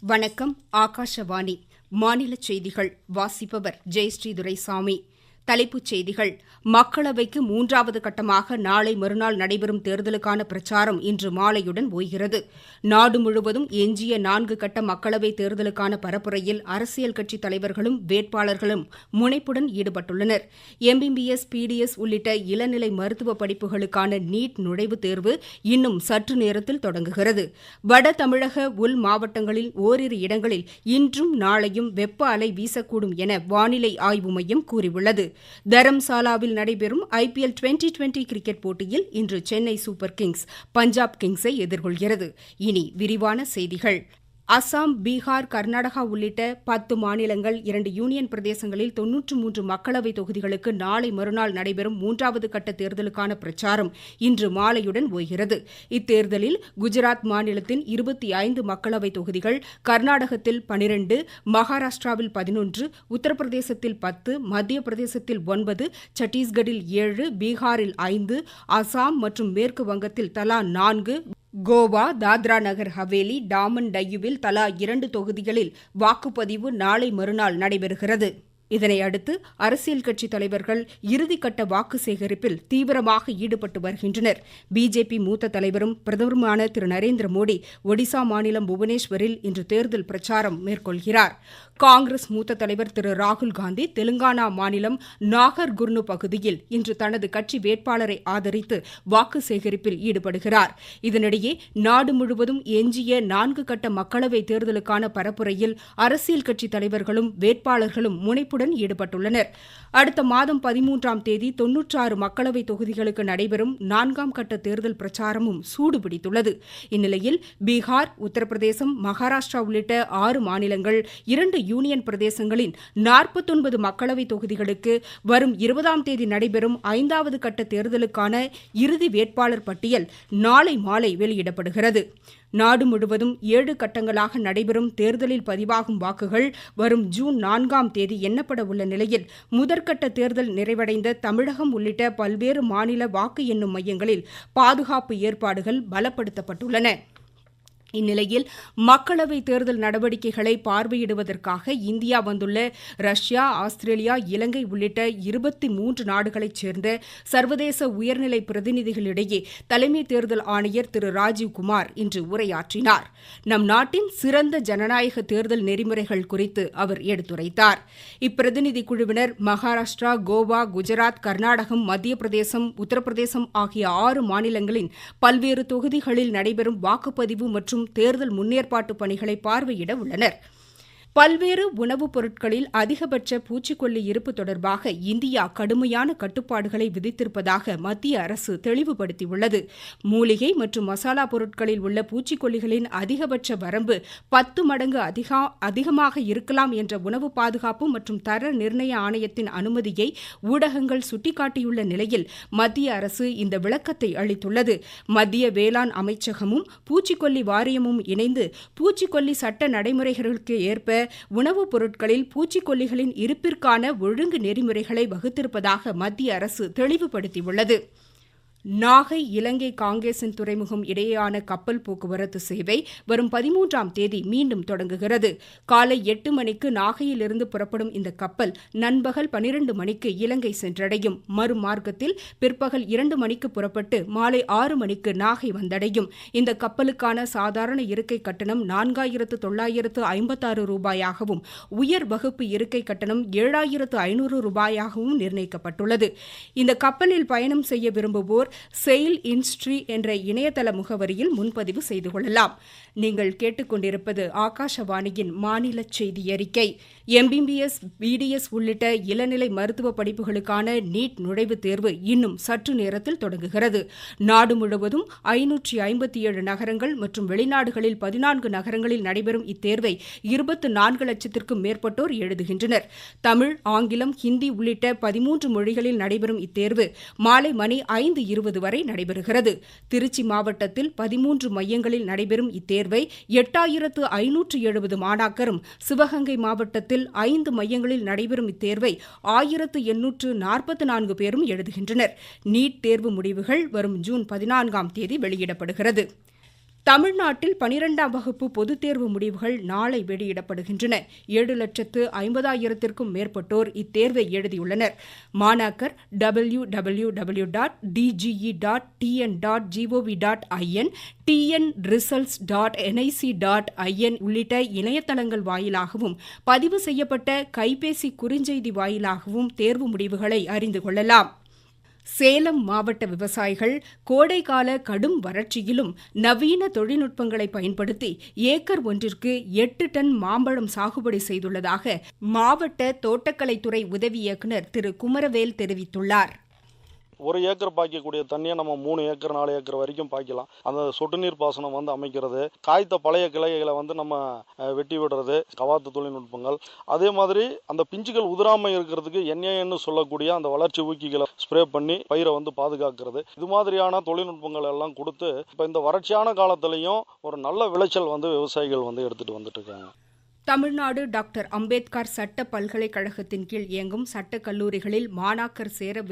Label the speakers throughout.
Speaker 1: வணக்கம் ஆகாஷவாணி. மாநில செய்திகள் வாசிப்பவர் ஜெயஸ்ரீ துரைசாமி தலைப்புச் செய்திகள். மக்களவைக்கு மூன்றாவது கட்டமாக நாளை மறுநாள் நடைபெறும் தேர்தலுக்கான பிரச்சாரம் இன்று மாலையுடன் ஓய்கிறது. நாடு முழுவதும் எஞ்சிய நான்கு கட்ட மக்களவைத் தேர்தலுக்கான பரப்புரையில் அரசியல் கட்சித் தலைவர்களும் வேட்பாளர்களும் முனைப்புடன் ஈடுபட்டுள்ளனர். எம்பிபிஎஸ் பிடிஎஸ் உள்ளிட்ட இளநிலை மருத்துவ படிப்புகளுக்கான நீட் நுழைவுத் தேர்வு இன்னும் சற்று நேரத்தில் தொடங்குகிறது. வட தமிழக உள் மாவட்டங்களில் ஓரிரு இடங்களில் இன்றும் நாளையும் வெப்ப அலை வீசக்கூடும் என வானிலை ஆய்வு மையம் கூறியுள்ளது. தரம்சாலாவில் நடைபெறும் ஐபிஎல் டுவெண்டி டுவெண்டி கிரிக்கெட் போட்டியில் இன்று சென்னை சூப்பர் கிங்ஸ் பஞ்சாப் கிங்ஸை எதிர்கொள்கிறது. இனி விரிவான செய்திகள். அசாம் பீகார் கர்நாடகா உள்ளிட்ட பத்து மாநிலங்கள் இரண்டு யூனியன் பிரதேசங்களில் தொன்னூற்று மூன்று மக்களவைத் தொகுதிகளுக்கு நாளை மறுநாள் நடைபெறும் மூன்றாவது கட்ட தேர்தலுக்கான பிரச்சாரம் இன்று மாலையுடன் ஓய்கிறது. இத்தேர்தலில் குஜராத் மாநிலத்தின் இருபத்தி ஐந்து மக்களவைத் தொகுதிகள் கர்நாடகத்தில் பனிரண்டு மகாராஷ்டிராவில் பதினொன்று உத்தரப்பிரதேசத்தில் பத்து மத்திய பிரதேசத்தில் ஒன்பது சத்தீஸ்கரில் ஏழு பீகாரில் ஐந்து அசாம் மற்றும் மேற்கு வங்கத்தில் தலா நான்கு கோவா தாத்ரா நகர் ஹவேலி டாமன் டையுவில் தலா இரண்டு தொகுதிகளில் வாக்குப்பதிவு நாளை மறுநாள் நடைபெறுகிறது. இதனை அடுத்து அரசியல் கட்சித் தலைவர்கள் இறுதிக்கட்ட வாக்கு சேகரிப்பில் தீவிரமாக ஈடுபட்டு வருகின்றனர். பிஜேபி மூத்த தலைவரும் பிரதமருமான திரு நரேந்திர மோடி ஒடிசா மாநிலம் புவனேஸ்வரில் இன்று தேர்தல் பிரச்சாரம் மேற்கொள்கிறார். காங்கிரஸ் மூத்த தலைவர் திரு ராகுல் காந்தி தெலுங்கானா மாநிலம் நாகர்குர்னு பகுதியில் இன்று தனது கட்சி வேட்பாளரை ஆதரித்து வாக்கு சேகரிப்பில் ஈடுபடுகிறார். இதனிடையே நாடு முழுவதும் எஞ்சிய நான்கு கட்ட மக்களவைத் தேர்தலுக்கான பரப்புரையில் அரசியல் கட்சித் தலைவர்களும் வேட்பாளர்களும் முனைப்புடன் ஈடுபட்டுள்ளனர். அடுத்த மாதம் பதிமூன்றாம் தேதி தொன்னூற்றாறு மக்களவைத் தொகுதிகளுக்கு நடைபெறும் நான்காம் கட்ட தேர்தல் பிரச்சாரமும் சூடுபிடித்துள்ளது. இந்நிலையில் பீகார் உத்தரப்பிரதேசம் மகாராஷ்டிரா உள்ளிட்ட ஆறு மாநிலங்கள் இரண்டு யூனியன் பிரதேசங்களின் நாற்பத்தொன்பது மக்களவைத் தொகுதிகளுக்கு வரும் இருபதாம் தேதி நடைபெறும் ஐந்தாவது கட்ட தேர்தலுக்கான இறுதி வேட்பாளர் பட்டியல் நாளை மாலை வெளியிடப்படுகிறது. நாடு முழுவதும் ஏழு கட்டங்களாக நடைபெறும் தேர்தலில் பதிவாகும் வாக்குகள் வரும் ஜூன் நான்காம் தேதி எண்ணப்பட உள்ள நிலையில் முதற்கட்ட தேர்தல் நிறைவடைந்த தமிழகம் உள்ளிட்ட பல்வேறு மாநில வாக்கு எண்ணும் மையங்களில் பாதுகாப்பு ஏற்பாடுகள் பலப்படுத்தப்பட்டுள்ளன. இந்நிலையில் மக்களவை தேர்தல் நடவடிக்கைகளை பார்வையிடுவதற்காக இந்தியா வந்துள்ள ரஷ்யா ஆஸ்திரேலியா இலங்கை உள்ளிட்ட இருபத்தி மூன்று நாடுகளைச் சேர்ந்த சர்வதேச உயர்நிலை பிரதிநிதிகளிடையே தலைமை தேர்தல் ஆணையர் திரு ராஜீவ்குமார் இன்று உரையாற்றினார். நம் நாட்டின் சிறந்த ஜனநாயக தேர்தல் நெறிமுறைகள் குறித்து அவர் எடுத்துரைத்தார். இப்பிரதிநிதி குழுவினர் மகாராஷ்டிரா கோவா குஜராத் கர்நாடகம் மத்திய பிரதேசம் உத்தரப்பிரதேசம் ஆகிய ஆறு மாநிலங்களின் பல்வேறு தொகுதிகளில் நடைபெறும் வாக்குப்பதிவு மற்றும் தேர்தல் முன்னேற்பாட்டு பணிகளை பார்வையிட உள்ளனர். பல்வேறு உணவுப் பொருட்களில் அதிகபட்ச பூச்சிக்கொல்லி இருப்பு தொடர்பாக இந்தியா கடுமையான கட்டுப்பாடுகளை விதித்திருப்பதாக மத்திய அரசு தெளிவுபடுத்தியுள்ளது. மூலிகை மற்றும் மசாலா பொருட்களில் உள்ள பூச்சிக்கொல்லிகளின் அதிகபட்ச வரம்பு பத்து மடங்கு அதிகா அதிகமாக இருக்கலாம் என்ற உணவு பாதுகாப்பு மற்றும் தர நிர்ணய ஆணையத்தின் அனுமதியை ஊடகங்கள் சுட்டிக்காட்டியுள்ள நிலையில் மத்திய அரசு இந்த விளக்கத்தை அளித்துள்ளது. மத்திய வேளாண் அமைச்சகமும் பூச்சிக்கொல்லி வாரியமும் இணைந்து பூச்சிக்கொல்லி சட்ட நடைமுறைகளுக்கு ஏற்ப உணவுப் பொருட்களில் பூச்சிக்கொல்லிகளின் இருப்பிற்கான ஒழுங்கு நெறிமுறைகளை வகுத்திருப்பதாக மத்திய அரசு தெளிவுபடுத்தியுள்ளது. நாகை இலங்கை காங்கேசன் துறைமுகம் இடையேயான கப்பல் போக்குவரத்து சேவை வரும் பதிமூன்றாம் தேதி மீண்டும் தொடங்குகிறது. காலை எட்டு மணிக்கு நாகையிலிருந்து புறப்படும் இந்த கப்பல் நண்பகல் பனிரண்டு மணிக்கு இலங்கை சென்றடையும். மறுமார்க்கத்தில் பிற்பகல் இரண்டு மணிக்கு புறப்பட்டு மாலை ஆறு மணிக்கு நாகை வந்தடையும். இந்த கப்பலுக்கான சாதாரண இருக்கை கட்டணம் நான்காயிரத்து தொள்ளாயிரத்து ஐம்பத்தாறு ரூபாயாகவும் உயர் வகுப்பு இருக்கை கட்டணம் ஏழாயிரத்து ஐநூறு ரூபாயாகவும் நிர்ணயிக்கப்பட்டுள்ளது. இந்த கப்பலில் பயணம் செய்ய விரும்புவோர் செயில் இன்ஸ்ட்ரி என்ற இணையதள முகவரியில் முன்பதிவு செய்து கொள்ளலாம். நீங்கள் கேட்டுக்கொண்டிருப்பது ஆகாஷவாணியின் மாநில செய்தி அறிக்கை. எம்பிபிஎஸ் பிடிஎஸ் உள்ளிட்ட இளநிலை மருத்துவ படிப்புகளுக்கான நீட் நுழைவுத் தேர்வு இன்னும் சற்று நேரத்தில் தொடங்குகிறது. நாடு முழுவதும் ஐநூற்றி ஐம்பத்தி ஏழு நகரங்கள் மற்றும் வெளிநாடுகளில் பதினான்கு நகரங்களில் நடைபெறும் இத்தேர்வை இருபத்து நான்கு லட்சத்திற்கும் மேற்பட்டோர் எழுதுகின்றனர். தமிழ் ஆங்கிலம் ஹிந்தி உள்ளிட்ட பதிமூன்று மொழிகளில் நடைபெறும் இத்தேர்வு மாலை மணி ஐந்து இருபது வரை நடைபெறுகிறது. திருச்சி மாவட்டத்தில் பதிமூன்று மையங்களில் நடைபெறும் இத்தேர்வை எட்டாயிரத்து ஐநூற்று எழுபது மாணாக்கரும் சிவகங்கை மாவட்டத்தில் ஐந்து மையங்களில் நடைபெறும் இத்தேர்வை ஆயிரத்து எண்ணூற்று நாற்பத்தி நான்கு பேரும் எழுதுகின்றனர். நீட் தேர்வு முடிவுகள் வரும் ஜூன் பதினான்காம் தேதி வெளியிடப்படுகிறது. தமிழ்நாட்டில் பனிரெண்டாம் வகுப்பு பொதுத் தேர்வு முடிவுகள் நாளை வெளியிடப்படுகின்றன. ஏழு லட்சத்து ஐம்பதாயிரத்திற்கும் மேற்பட்டோர் இத்தேர்வை எழுதியுள்ளனர். மாணாக்கர் W W W dot DGE dot TN dot GOV dot IN TN results dot NIC dot IN உள்ளிட்ட இணையதளங்கள் வாயிலாகவும் பதிவு செய்யப்பட்ட கைபேசி குறுஞ்செய்தி வாயிலாகவும் தேர்வு முடிவுகளை அறிந்து கொள்ளலாம். சேலம் மாவட்ட விவசாயிகள் கோடைக்கால கடும் வறட்சியிலும் நவீன தொழில்நுட்பங்களை பயன்படுத்தி ஏக்கர் ஒன்றிற்கு எட்டு டன் மாம்பழம் சாகுபடி செய்துள்ளதாக மாவட்ட தோட்டக்கலைத்துறை உதவி இயக்குநர் திரு குமரவேல் தெரிவித்துள்ளார்.
Speaker 2: ஒரு ஏக்கர் பாய்க்கக்கூடிய தண்ணியை நம்ம மூணு ஏக்கர் நாலு ஏக்கர் வரைக்கும் பாய்க்கலாம். அந்த சொட்டு நீர் பாசனம் வந்து அமைக்கிறது காய்த்த பழைய கிளைகளை வந்து நம்ம வெட்டி விடுறது கவாத்து தொழில்நுட்பங்கள். அதே மாதிரி அந்த பிஞ்சுகள் உதிராமல் இருக்கிறதுக்கு என்ஏன்னு சொல்லக்கூடிய அந்த வளர்ச்சி ஊக்கிகளை ஸ்ப்ரே பண்ணி பயிரை வந்து பாதுகாக்கிறது. இது மாதிரியான தொழில்நுட்பங்கள் எல்லாம் கொடுத்து இப்போ இந்த வறட்சியான காலத்திலையும் ஒரு நல்ல விளைச்சல் வந்து விவசாயிகள் வந்து எடுத்துகிட்டு வந்துட்டு இருக்காங்க.
Speaker 1: தமிழ்நாடு டாக்டர் அம்பேத்கர் சட்ட பல்கலைக்கழகத்தின் கீழ் இயங்கும் சட்டக் கல்லூரிகளில் மாணாக்கர் சேர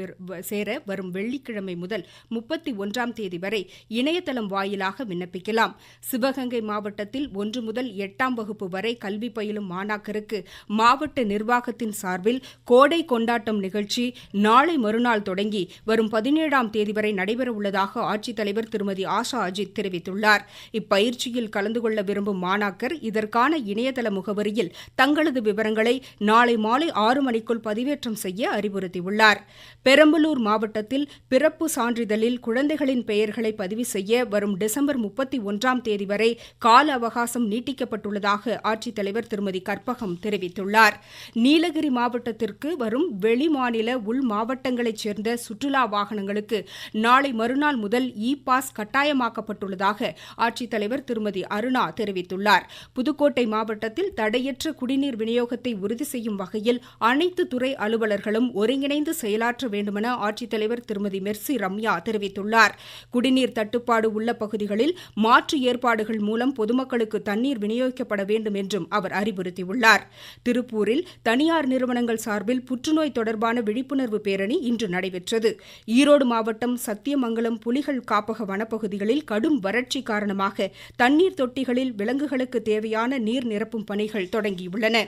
Speaker 1: சேர வரும் வெள்ளிக்கிழமை முதல் முப்பத்தி ஒன்றாம் தேதி வரை இணையதளம் வாயிலாக விண்ணப்பிக்கலாம். சிவகங்கை மாவட்டத்தில் ஒன்று முதல் எட்டாம் வகுப்பு வரை கல்வி பயிலும் மாணாக்கருக்கு மாவட்ட நிர்வாகத்தின் சார்பில் கோடை கொண்டாட்டம் நிகழ்ச்சி நாளை மறுநாள் தொடங்கி வரும் பதினேழாம் தேதி வரை நடைபெறவுள்ளதாக ஆட்சித்தலைவர் திருமதி ஆஷா அஜித் தெரிவித்துள்ளார். இப்பயிற்சியில் கலந்து கொள்ள விரும்பும் மாணாக்கர் இதற்கான இணையதள முகவரியில் தங்களது விவரங்களை நாளை மாலை ஆறு மணிக்குள் பதிவேற்றம் செய்ய அறிவுறுத்தியுள்ளார். பெரம்பலூர் மாவட்டத்தில் பிறப்பு சான்றிதழில் குழந்தைகளின் பெயர்களை பதிவு செய்ய வரும் டிசம்பர் முப்பத்தி ஒன்றாம் தேதி வரை கால அவகாசம் நீட்டிக்கப்பட்டுள்ளதாக ஆட்சித்தலைவர் திருமதி கற்பகம் தெரிவித்துள்ளார். நீலகிரி மாவட்டத்திற்கு வரும் வெளிமாநில உள் மாவட்டங்களைச் சேர்ந்த சுற்றுலா வாகனங்களுக்கு நாளை மறுநாள் முதல் இ பாஸ் கட்டாயமாக்கப்பட்டுள்ளதாக ஆட்சித்தலைவர் திருமதி அருணா தெரிவித்துள்ளார். புதுக்கோட்டை மாவட்டத்தில் தடையற்ற குடிநீர் விநியோகத்தை உறுதி செய்யும் வகையில் அனைத்து துறை அலுவலர்களும் ஒருங்கிணைந்து செயலாற்ற வேண்டுமென ஆட்சித்தலைவர் திருமதி மெர்சி ரம்யா தெரிவித்துள்ளார். குடிநீர் தட்டுப்பாடு உள்ள பகுதிகளில் மாற்று ஏற்பாடுகள் மூலம் பொதுமக்களுக்கு தண்ணீர் விநியோகிக்கப்பட வேண்டும் என்றும் அவர் அறிவுறுத்தியுள்ளார். திருப்பூரில் தனியார் நிறுவனங்கள் சார்பில் புற்றுநோய் தொடர்பான விழிப்புணர்வு பேரணி இன்று நடைபெற்றது. ஈரோடு மாவட்டம் சத்தியமங்கலம் புலிகள் காப்பக வனப்பகுதிகளில் கடும் வறட்சி காரணமாக தண்ணீர் தொட்டிகளில் விலங்குகளுக்கு தேவையான நீர் நிரப்பும் பணி பணிகள் தொடங்கியுள்ளன.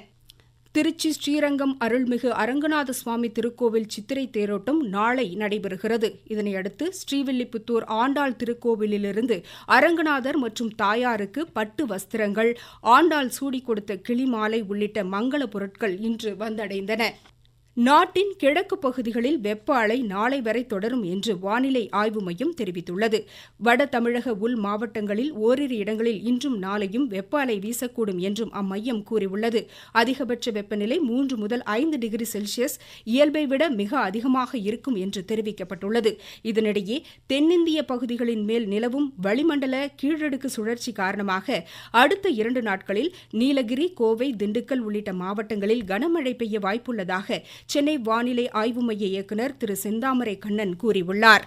Speaker 1: திருச்சி ஸ்ரீரங்கம் அருள்மிகு அரங்கநாத சுவாமி திருக்கோவில் சித்திரை தேரோட்டம் நாளை நடைபெறுகிறது. இதனையடுத்து ஸ்ரீவில்லிபுத்தூர் ஆண்டாள் திருக்கோவிலிலிருந்து அரங்கநாதர் மற்றும் தாயாருக்கு பட்டு வஸ்திரங்கள் ஆண்டாள் சூடி கொடுத்த கிளிமாலை உள்ளிட்ட மங்கள பொருட்கள் இன்று வந்தடைந்தன. நாட்டின் கிழக்கு பகுதிகளில் வெப்ப அலை நாளை வரை தொடரும் என்று வானிலை ஆய்வு மையம் தெரிவித்துள்ளது. வட தமிழக உள் மாவட்டங்களில் ஓரிரு இடங்களில் இன்றும் நாளையும் வெப்ப அலை வீசக்கூடும் என்றும் அம்மையம் கூறியுள்ளது. அதிகபட்ச வெப்பநிலை மூன்று முதல் ஐந்து டிகிரி செல்சியஸ் இயல்பை விட மிக அதிகமாக இருக்கும் என்று தெரிவிக்கப்பட்டுள்ளது. இதனிடையே தென்னிந்திய பகுதிகளின் மேல் நிலவும் வளிமண்டல கீழடுக்கு சுழற்சி காரணமாக அடுத்த இரண்டு நாட்களில் நீலகிரி கோவை திண்டுக்கல் உள்ளிட்ட மாவட்டங்களில் கனமழை பெய்ய வாய்ப்புள்ளதாக சென்னை வானிலை ஆய்வு மைய இயக்குநர் திரு செந்தாமரை கண்ணன் கூறியுள்ளார்.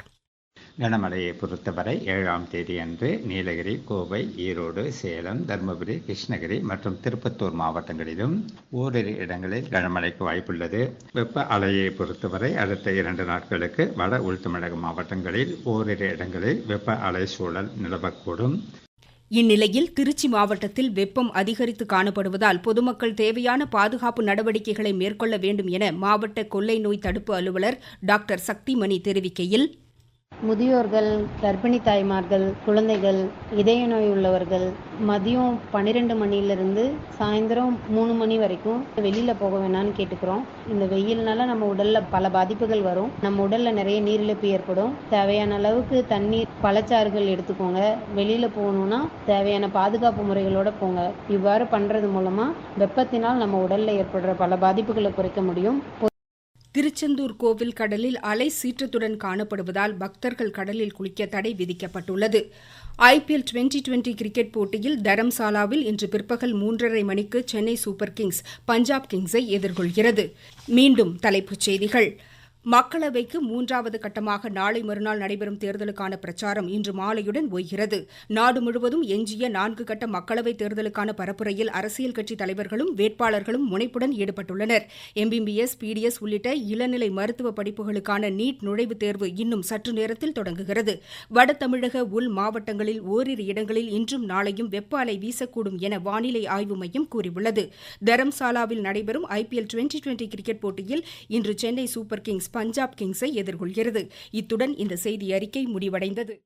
Speaker 3: கனமழையை பொறுத்தவரை ஏழாம் தேதி அன்று நீலகிரி கோவை ஈரோடு சேலம் தருமபுரி கிருஷ்ணகிரி மற்றும் திருப்பத்தூர் மாவட்டங்களிலும் ஓரிரு இடங்களில் கனமழைக்கு வாய்ப்புள்ளது. வெப்ப அலையை பொறுத்தவரை அடுத்த இரண்டு நாட்களுக்கு வட உள் தமிழக மாவட்டங்களில் ஓரிரு இடங்களில் வெப்ப அலை சூழல் நிலவக்கூடும்.
Speaker 1: இந்நிலையில் திருச்சி மாவட்டத்தில் வெப்பம் அதிகரித்து காணப்படுவதால் பொதுமக்கள் தேவையான பாதுகாப்பு நடவடிக்கைகளை மேற்கொள்ள வேண்டும் என மாவட்ட கொள்ளை நோய் தடுப்பு அலுவலர் டாக்டர் சக்திமணி தெரிவிக்கையில்
Speaker 4: முதியோர்கள் கர்ப்பிணி தாய்மார்கள் குழந்தைகள் இதய நோய் உள்ளவர்கள் மதியம் பன்னிரெண்டு மணிலிருந்து சாயந்தரம் மூணு மணி வரைக்கும் வெளியில போக வேணாம்னு கேட்டுக்கிறோம். இந்த வெயில்னால நம்ம உடல்ல பல பாதிப்புகள் வரும். நம்ம உடல்ல நிறைய நீரிழப்பு ஏற்படும். தேவையான அளவுக்கு தண்ணீர் பழச்சாறுகள் எடுத்துக்கோங்க. வெளியில போகணும்னா தேவையான பாதுகாப்பு முறைகளோட போங்க. இவ்வாறு பண்றது மூலமா வெப்பத்தினால் நம்ம உடல்ல ஏற்படுற பல பாதிப்புகளை குறைக்க முடியும்.
Speaker 1: திருச்செந்தூர் கோவில் கடலில் அலை சீற்றத்துடன் காணப்படுவதால் பக்தர்கள் கடலில் குளிக்க தடை விதிக்கப்பட்டுள்ளது. ஐபிஎல் டுவெண்டி டுவெண்டி கிரிக்கெட் போட்டியில் தரம்சாலாவில் இன்று பிற்பகல் மூன்றரை மணிக்கு சென்னை சூப்பர் கிங்ஸ் பஞ்சாப் கிங்ஸை எதிர்கொள்கிறது. மீண்டும் தலைப்புச் செய்திகள். மக்களவைக்கு மூன்றாவது கட்டமாக நாளை மறுநாள் நடைபெறும் தேர்தலுக்கான பிரச்சாரம் இன்று மாலையுடன் ஒய்கிறது. நாடு முழுவதும் எஞ்சிய நான்கு கட்ட மக்களவைத் தேர்தலுக்கான பரப்புரையில் அரசியல் கட்சித் தலைவர்களும் வேட்பாளர்களும் முனைப்புடன் ஈடுபட்டுள்ளனர். எம்பிபிஎஸ் பிடிஎஸ் உள்ளிட்ட இளநிலை மருத்துவ படிப்புகளுக்கான நீட் நுழைவுத் தேர்வு இன்னும் சற்று நேரத்தில் தொடங்குகிறது. வட தமிழக உள் மாவட்டங்களில் ஓரிரு இடங்களில் இன்றும் நாளையும் வெப்ப அலை வீசக்கூடும் என வானிலை ஆய்வு மையம் கூறியுள்ளது. தரம்சாலாவில் நடைபெறும் ஐபிஎல் டுவெண்டி டுவெண்டி கிரிக்கெட் போட்டியில் இன்று Chennai super kings kings Punjab கிங்ஸை எதிர்கொள்கிறது. இத்துடன் இந்த செய்தி அறிக்கை முடிவடைந்தது.